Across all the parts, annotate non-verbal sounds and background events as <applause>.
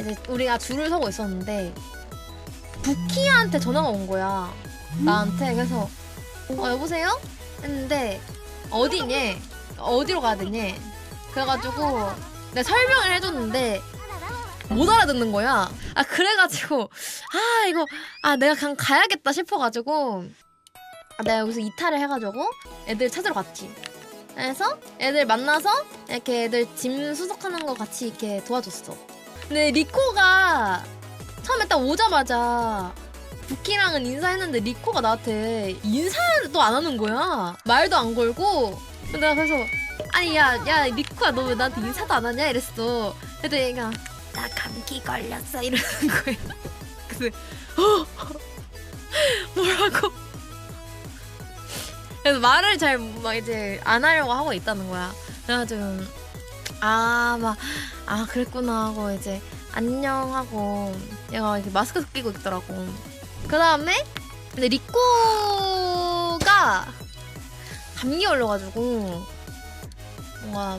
이제 우리가 줄을 서고 있었는데 부키한테 전화가 온 거야 나한테 그래서 어 여보세요? 했는데 어디니? 어디로 가야 되니? 그래가지고 내가 설명을 해줬는데 못 알아듣는 거야 아 그래가지고 아 이거 아 내가 그냥 가야겠다 싶어가지고 아, 내가 여기서 이탈을 해가지고 애들 찾으러 갔지 그래서 애들 만나서 이렇게 애들 짐 수속하는 거 같이 이렇게 도와줬어 근데 리코가 처음에 딱 오자마자 부키랑은 인사했는데 리코가 나한테 인사도 안 하는 거야. 말도 안 걸고. 근데 내가 그래서 아니 야, 야 리코야 너 왜 나한테 인사도 안 하냐 이랬어. 그랬더니 얘가 나 감기 걸렸어 이러는 거야. 그래서 어? <laughs> 뭐라고? 그래서 말을 잘 막 이제 안 하려고 하고 있다는 거야. 그래가지고 아 막 아 그랬구나 하고 이제 안녕하고 얘가 이렇게 마스크 끼고 있더라고. 그 다음에 근데 리코가 감기 걸려가지고 뭔가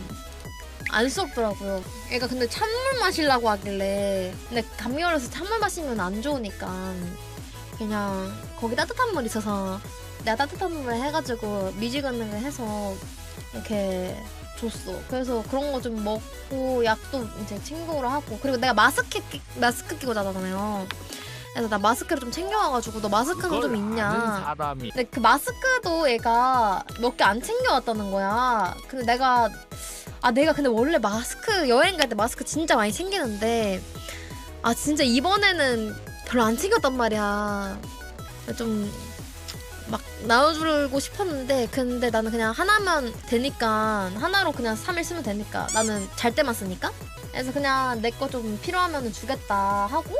안 수업더라고요. 얘가 근데 찬물 마시려고 하길래 근데 감기 걸려서 찬물 마시면 안 좋으니까 그냥 거기 따뜻한 물 있어서 내가 따뜻한 물을 해가지고 미지근하게 해서 이렇게 줬어. 그래서 그런 거 좀 먹고 약도 이제 챙겨오라 하고 그리고 내가 마스크 끼, 마스크 끼고 자잖아요. 그래서 나 마스크를 좀 챙겨와가지고 너 마스크는 좀 있냐? 사람이 근데 그 마스크도 얘가 몇 개 안 챙겨왔다는 거야. 근데 내가 아 내가 근데 원래 마스크 여행 갈 때 마스크 진짜 많이 챙기는데 아 진짜 이번에는 별로 안 챙겼단 말이야. 좀 막 나눠주고 싶었는데 근데 나는 그냥 하나면 되니까 하나로 그냥 3일 쓰면 되니까 나는 잘 때만 쓰니까 그래서 그냥 내 거 좀 필요하면 주겠다 하고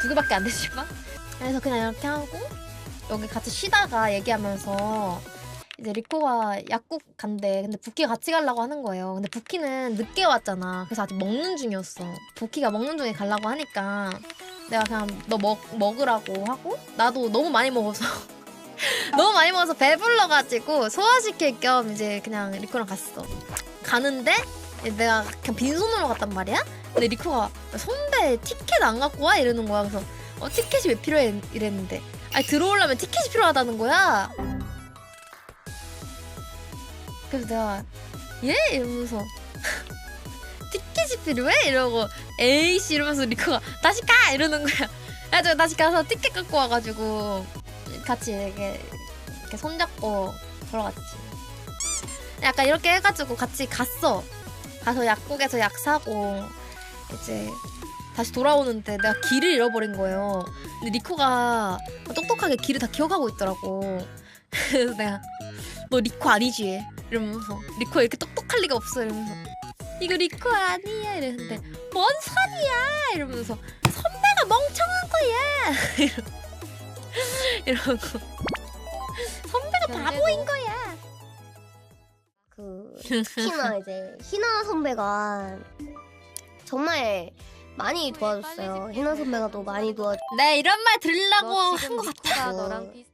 두 개밖에 안 되지만 그래서 그냥 이렇게 하고 여기 같이 쉬다가 얘기하면서 이제 리코가 약국 간대. 근데 부키가 같이 가려고 하는 거예요. 근데 부키는 늦게 왔잖아. 그래서 아직 먹는 중이었어. 부키가 먹는 중에 가려고 하니까 내가 그냥 너 먹, 먹으라고 하고 나도 너무 많이 먹어서 <laughs> 너무 많이 먹어서 배불러가지고 소화시킬 겸 이제 그냥 리코랑 갔어. 가는데 내가 그냥 빈손으로 갔단 말이야. 근데 리코가 선배 티켓 안 갖고 와 이러는 거야. 그래서 어 티켓이 왜 필요해 이랬는데 아니 들어오려면 티켓이 필요하다는 거야. 그래서 내가 예 이러면서 <laughs> 티켓이 필요해 이러고 에이씨 이러면서 리코가 다시 가 이러는 거야. 그래서 다시 가서 티켓 갖고 와가지고 같이 이렇게 이렇게 손잡고 걸어갔지. 약간 이렇게 해가지고 같이 갔어. 가서 약국에서 약 사고 이제 다시 돌아오는데 내가 길을 잃어버린 거예요. 근데 리코가 똑똑하게 길을 다 기억하고 있더라고. <laughs> 그래서 내가 너 리코 아니지? 이러면서 리코 이렇게 똑똑할 리가 없어 이러면서 이거 리코 아니야 이랬는데 뭔 소리야 이러면서 선배가 멍청한 거야 <laughs> 이러고. <laughs> 선배가 바보인 거야. 그 특히나 <laughs> 이제 희나 선배가 정말 많이 도와줬어요. 희나 선배가 또 많이 도와줬고 네 이런 말 들으려고 너한것 같아 너랑